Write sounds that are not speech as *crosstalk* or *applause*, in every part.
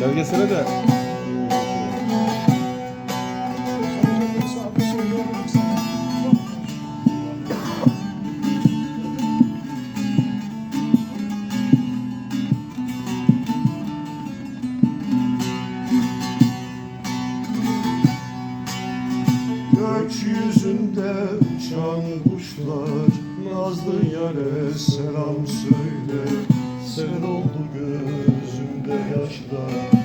belgesele de. Uçan kuşlar Nazlı yare selam söyle. Sel oldu gözümde yaşlar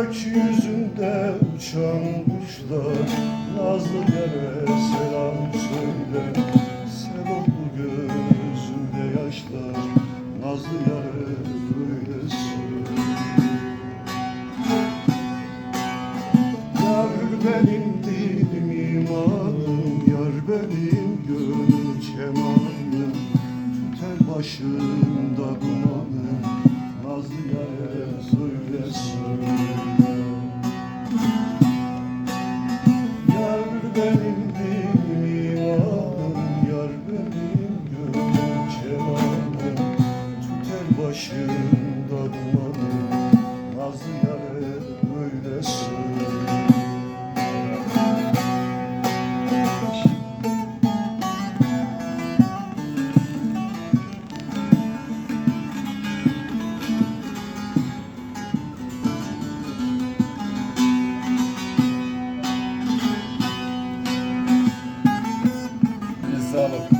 Gökyüzünde uçan kuşlar Nazlı yare selam söyle. Sel oldu gözümde yaşlar Nazlı yare söylesin. Yar benim dilim imanım Yar benim gönül kemanım. Tüter başımda dumanım Nazlı yare söylesin. Yar sağlık.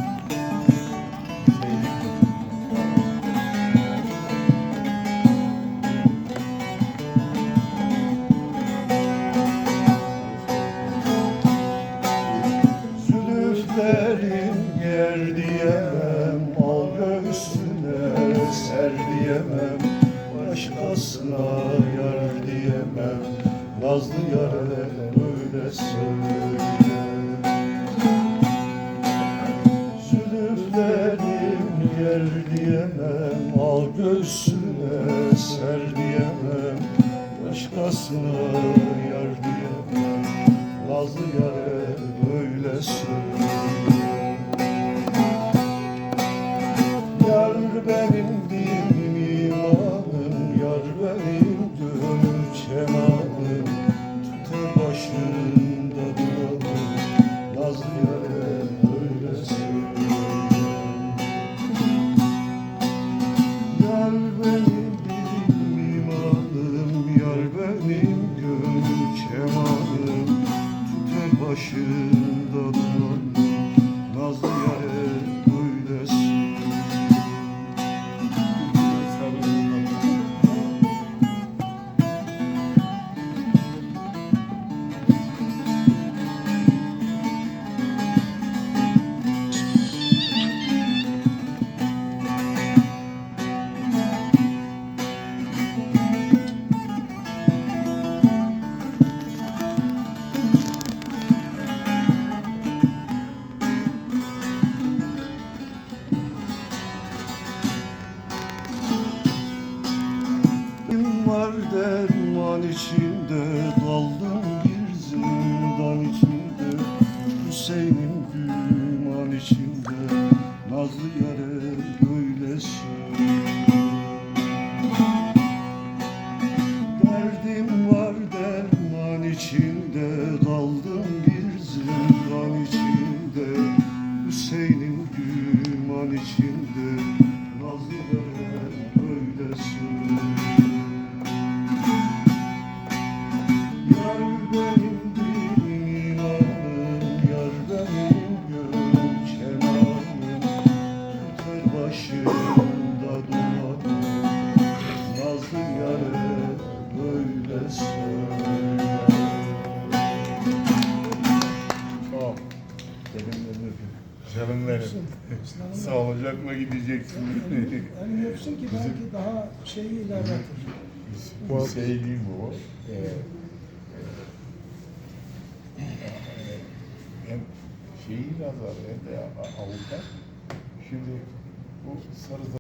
Zülüflerin yer diyemem Al göğsüne ser diyemem Başkasına yar diyemem Nazlı yare böyle söyle göğsüne ser diyemem Başkasına yar diyemem. Nazlı yare böyle söyle başında dumanım Nazlı yare derman içinde Daldım bir zindan içinde. Hüseyin'im güman içinde Nazlı yare böylesin Derdim var derman içinde Daldım bir zindan içinde. Hüseyin'im güman içinde Nazlı yare Canım benim. *laughs* Sağlıcakla gideceksin. Yani yoksun ki belki daha şeyi ilerletir. Bu şey değil bu. Ee, hem şeyi yazar hem de avukat. Şimdi bu sarı